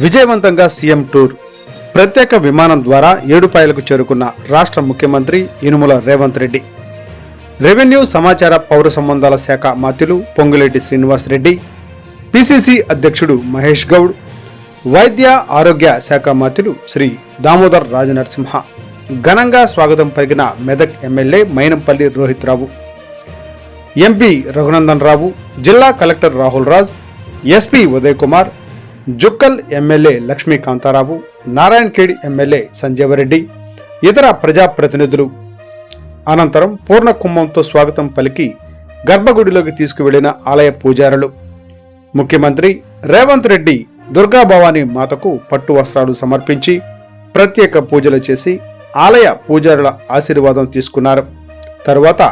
విజయవంతంగా CM tour ప్రత్యేక విమానం ద్వారా ఏడుపాయలకు చేరుకున్న రాష్ట్ర ముఖ్యమంత్రి ఇనుముల రేవంత్ రెడ్డి. రెవెన్యూ సమాచార పౌర సంబంధాల శాఖ మాత్యులు పొంగులేటి శ్రీనివాస్ రెడ్డి పిసిసి అధ్యక్షుడు మహేష్ గౌడ్ వైద్య ఆరోగ్య శాఖ మాత్యులు శ్రీ దామోదర్ రాజనరసింహ. ఘనంగా స్వాగతం పలికిన మెదక్ ఎమ్మెల్యే మైనంపల్లి రోహిత్ రావు ఎంపీ రఘునందన్ రావు జిల్లా collector Rahul Raj SP Uday Kumar Jukkal MLA Lakshmikantha Rao Narayankhed MLA Sanjeeva Reddy ఇతర ప్రజాప్రతినిధులు. అనంతరం పూర్ణ కుంభంతో స్వాగతం పలికి గర్భగుడిలోకి తీసుకువెళ్ళిన ఆలయ పూజారులు. ముఖ్యమంత్రి రేవంత్ రెడ్డి దుర్గాభవానీ మాతకు పట్టు వస్త్రాలు సమర్పించి ప్రత్యేక పూజలు చేసి ఆలయ పూజారుల ఆశీర్వాదం తీసుకున్నారు. తరువాత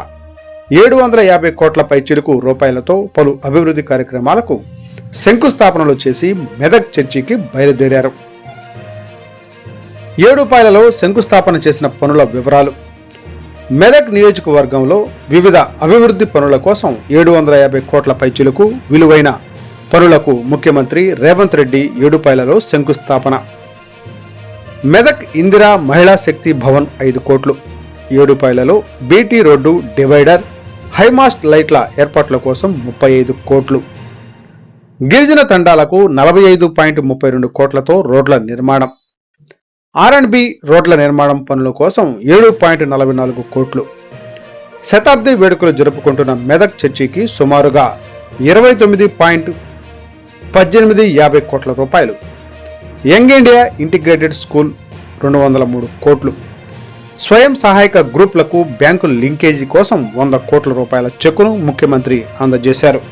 ఏడు వందల యాభై కోట్ల పైచిలుకు రూపాయలతో పలు అభివృద్ధి కార్యక్రమాలకు శంకుస్థాపనలు చేసి మెదక్ చర్చికి బయలుదేరారు. ఏడుపాయలలో శంకుస్థాపన చేసిన పనుల వివరాలు. మెదక్ నియోజకవర్గంలో వివిధ అభివృద్ధి పనుల కోసం ఏడు వందల యాభై కోట్ల పైచీలకు విలువైన పనులకు ముఖ్యమంత్రి రేవంత్ రెడ్డి ఏడుపాయలలో శంకుస్థాపన. మెదక్ ఇందిరా మహిళా శక్తి భవన్ ఐదు కోట్లు. ఏడుపాయలలో BT road divider high mast లైట్ల ఏర్పాట్ల కోసం ముప్పై ఐదు కోట్లు. గిరిజన తండాలకు నలభై ఐదు పాయింట్ ముప్పై రెండు కోట్లతో రోడ్ల నిర్మాణం. ఆర్ అండ్ బి రోడ్ల నిర్మాణం పనుల కోసం ఏడు పాయింట్ నలభై నాలుగు కోట్లు. శతాబ్ది వేడుకలు జరుపుకుంటున్న మెదక్ చర్చికి సుమారుగా ఇరవై తొమ్మిది పాయింట్ పద్దెనిమిది యాభై కోట్ల రూపాయలు. యంగ్ ఇండియా ఇంటిగ్రేటెడ్ స్కూల్ రెండు వందల మూడు కోట్లు. స్వయం సహాయక గ్రూప్లకు బ్యాంకు లింకేజీ కోసం వంద కోట్ల రూపాయల చెక్కును ముఖ్యమంత్రి అందజేశారు.